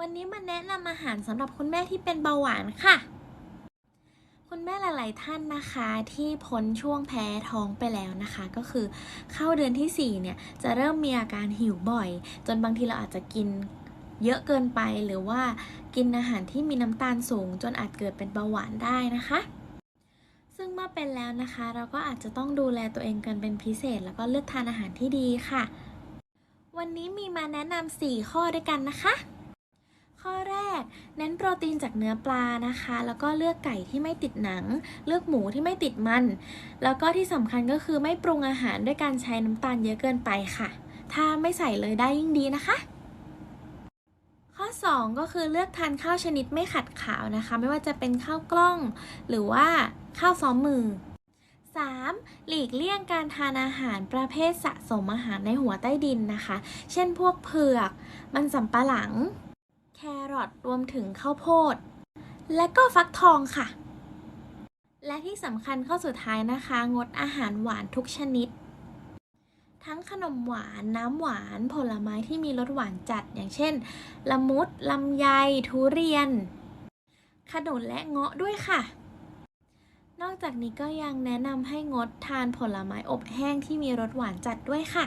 วันนี้มาแนะนำอาหารสำหรับคุณแม่ที่เป็นเบาหวานค่ะ คุณแม่หลาย ๆ ท่านนะคะที่พ้นช่วงแพ้ท้องไปแล้วนะคะ ก็คือเข้าเดือนที่ 4 เนี่ย จะเริ่มมีอาการหิวบ่อย จนบางทีเราอาจจะกินเยอะเกินไปหรือว่ากินอาหารที่มีน้ำตาลสูง จนอาจเกิดเป็นเบาหวานได้นะคะ ซึ่งเมื่อเป็นแล้วนะคะ เราก็อาจจะต้องดูแลตัวเองกันเป็นพิเศษ แล้วก็เลือกทานอาหารที่ดีค่ะ วันนี้มีมาแนะนำ4ข้อด้วยกันนะคะ ข้อแรก เน้นโปรตีนจากเนื้อปลานะคะ แล้วก็เลือกไก่ที่ไม่ติดหนัง เลือกหมูที่ไม่ติดมัน แล้วก็ที่สำคัญก็คือไม่ปรุงอาหารด้วยการใช้น้ำตาลเยอะเกินไปค่ะ ถ้าไม่ใส่เลยได้ยิ่งดีนะคะ ข้อ 2 ก็คือเลือกทานข้าวชนิดไม่ขัดขาวนะคะ ไม่ว่าจะเป็นข้าวกล้อง หรือว่าข้าวซ้อมมือ 3. หลีกเลี่ยงการทานอาหารประเภทสะสมอาหารในหัวใต้ดินนะคะ เช่นพวกเผือก มันสำปะหลัง รอทรวมถึงข้าวโพด และก็ฟักทองค่ะ และที่สำคัญข้อสุดท้ายนะคะ งดอาหารหวานทุกชนิด ทั้งขนมหวาน น้ำหวาน ผลไม้ที่มีรสหวานจัด อย่างเช่น ละมุดลำไย ทุเรียน ขนุนและเงาะด้วยค่ะนอกจากนี้ก็ยังแนะนำให้งดทานผลไม้อบแห้งที่มีรสหวานจัดด้วยค่ะ